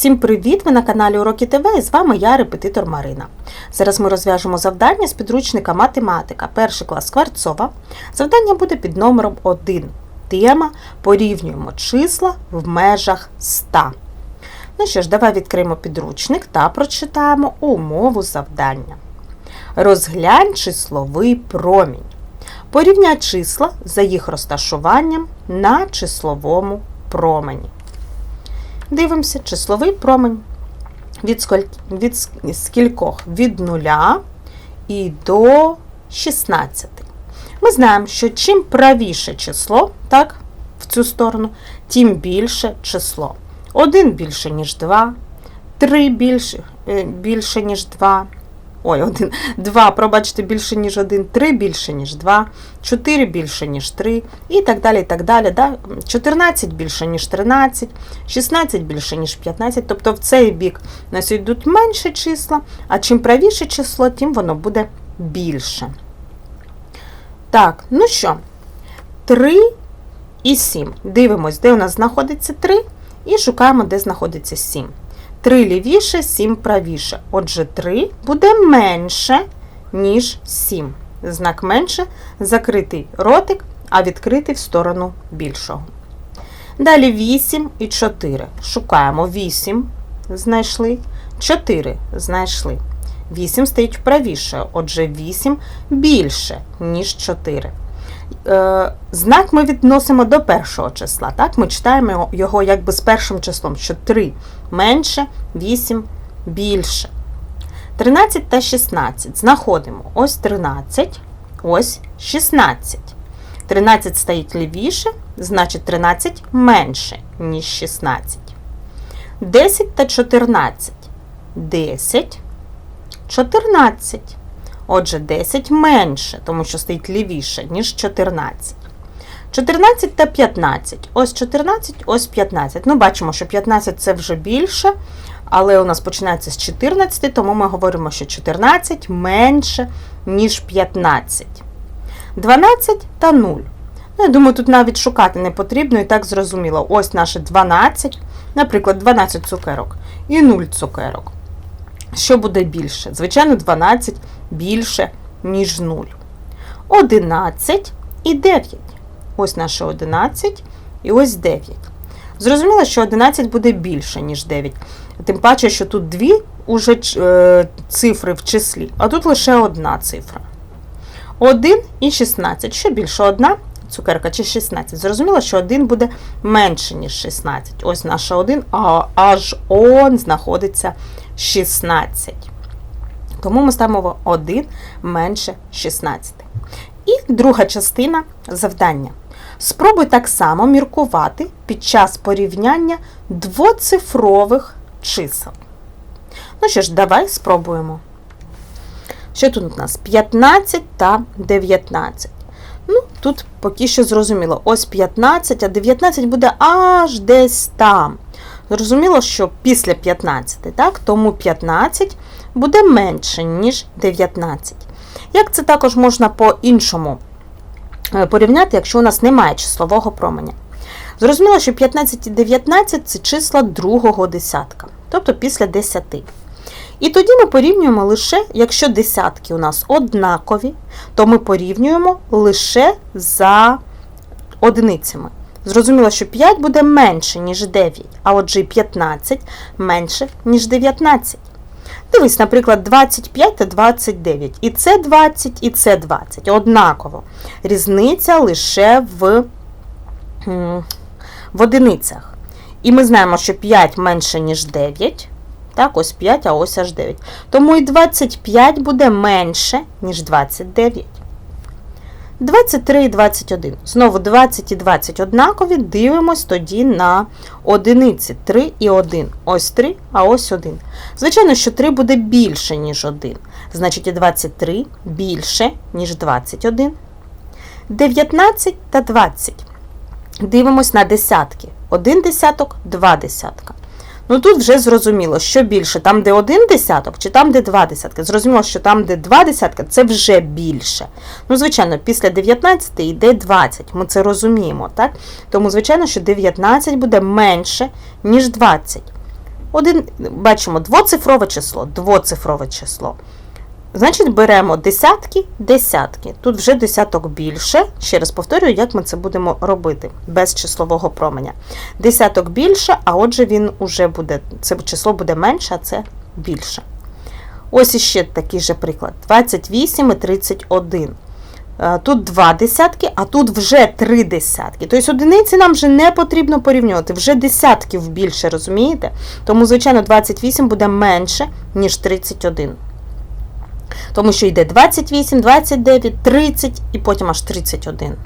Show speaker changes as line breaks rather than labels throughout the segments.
Всім привіт! Ви на каналі Уроки ТВ і з вами я, репетитор Марина. Зараз ми розв'яжемо завдання з підручника математика, перший клас Скворцова. Завдання буде під номером 1. Тема Порівнюємо числа в межах 100. Ну що ж, давай відкриємо підручник та прочитаємо умову завдання. Розглянь числовий промінь. Порівняй числа за їх розташуванням на числовому промені. Дивимося, числовий сколь... від скількох? Від 0 і до 16. Ми знаємо, що чим правіше число, так, в цю сторону, тим більше число. 1 більше, ніж 2, 3 більше, е, більше ніж 2. Ой, 1, 2, пробачте, більше, ніж 1, 3 більше, ніж 2, 4 більше, ніж 3, і так далі, і так далі. Да? 14 більше, ніж 13, 16 більше, ніж 15. Тобто в цей бік у нас йдуть менше числа, а чим правіше число, тим воно буде більше. Так, ну що, 3 і 7. Дивимось, де у нас знаходиться 3, і шукаємо, де знаходиться 7. 3 лівіше, 7 правіше. Отже, 3 буде менше, ніж 7. Знак менше закритий ротик, а відкритий в сторону більшого. Далі 8 і 4. Шукаємо 8, знайшли, 4 знайшли. 8 стоїть правіше, отже, 8 більше, ніж 4. Е, знак ми відносимо до першого числа. Так? Ми читаємо його якби з першим числом, що 3 менше, 8 більше. 13 та 16 знаходимо ось 13, ось 16. 13 стоїть лівіше, значить 13 менше, ніж 16. 10 та 14. 10, 14. Отже, 10 менше, тому що стоїть лівіше, ніж 14. 14 та 15. Ось 14, ось 15. Ну, бачимо, що 15 це вже більше, але у нас починається з 14, тому ми говоримо, що 14 менше, ніж 15. 12 та 0. Ну, я думаю, тут навіть шукати не потрібно, і так зрозуміло. Ось наше 12, наприклад, 12 цукерок і 0 цукерок. Що буде більше? Звичайно, 12 більше, ніж 0. 11 і 9. Ось наше 11 і ось 9. Зрозуміло, що 11 буде більше, ніж 9. Тим паче, що тут дві уже е, цифри в числі, а тут лише одна цифра. 1 і 16. Що більше одна цукерка чи 16? Зрозуміло, що 1 буде менше, ніж 16. Ось наша 1, а аж он знаходиться 16. Тому ми ставимо 1 менше 16. І друга частина завдання. Спробуй так само міркувати під час порівняння двоцифрових чисел. Ну що ж, давай спробуємо. Що тут у нас? 15 та 19. Ну, тут поки що зрозуміло. Ось 15, а 19 буде аж десь там. Зрозуміло, що після 15, так? Тому 15 буде менше, ніж 19. Як це також можна по-іншому е, порівняти, якщо у нас немає числового променя? Зрозуміло, що 15 і 19 це числа другого десятка, тобто після 10. І тоді ми порівнюємо лише, якщо десятки у нас однакові, то ми порівнюємо лише за одиницями. Зрозуміло, що 5 буде менше, ніж 9, а отже і 15 менше, ніж 19. Дивись, наприклад, 25 та 29. І це 20, і це 20. Однаково. Різниця лише в, в одиницях. І ми знаємо, що 5 менше, ніж 9. Так, ось 5, а ось аж 9. Тому і 25 буде менше, ніж 29. 23 і 21. Знову 20 і 20 однакові. Дивимось тоді на одиниці. 3 і 1. Ось 3, а ось 1. Звичайно, що 3 буде більше, ніж 1. Значить, і 23 більше, ніж 21. 19 та 20. Дивимось на десятки. Один десяток, два десятка. Ну тут вже зрозуміло, що більше, там, де один десяток, чи там, де два десятки. Зрозуміло, що там, де два десятки, це вже більше. Ну, звичайно, після 19 йде 20. Ми це розуміємо, так? Тому, звичайно, що 19 буде менше, ніж 20. Один, бачимо двоцифрове число, двоцифрове число. Значить, беремо десятки, десятки. Тут вже десяток більше. Ще раз повторюю, як ми це будемо робити без числового променя. Десяток більше, а отже, він уже буде, це число буде менше, а це більше. Ось іще такий же приклад: 28 і 31. Е, Тут два десятки, а тут вже три десятки. Тобто одиниці нам вже не потрібно порівнювати, вже десятків більше, розумієте? Тому, звичайно, 28 буде менше, ніж 31. Тому що йде 28, 29, 30 і потім аж 31.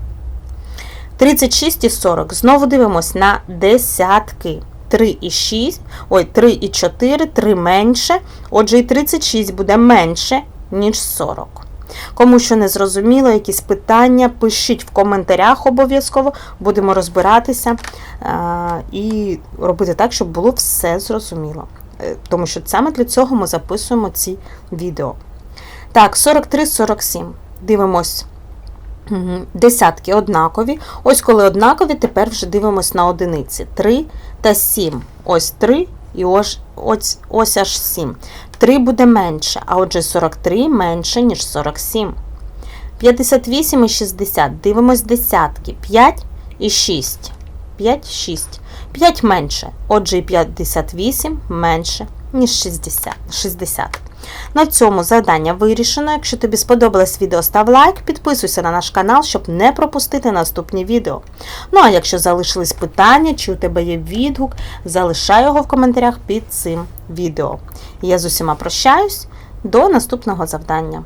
36 і 40. Знову дивимось на десятки. 3 і 6, ой, 3 і 4, 3 менше. Отже, і 36 буде менше, ніж 40. Кому що не зрозуміло, якісь питання, пишіть в коментарях обов'язково, будемо розбиратися е, і робити так, щоб було все зрозуміло. Е, Тому що саме для цього ми записуємо ці відео. Так, 43-47. Дивимось. Десятки однакові. Ось коли однакові, тепер вже дивимось на одиниці. 3 та 7. Ось 3 і ось, ось, ось аж 7. 3 буде менше, а отже 43 менше, ніж 47. 58 і 60. Дивимось десятки. 5 і 6. 5, 6. 5 менше. Отже, і 58 менше, ніж 60. 60. На цьому завдання вирішено. Якщо тобі сподобалось відео, став лайк, підписуйся на наш канал, щоб не пропустити наступні відео. Ну а якщо залишились питання, чи у тебе є відгук, залишай його в коментарях під цим відео. Я з усіма прощаюсь. До наступного завдання.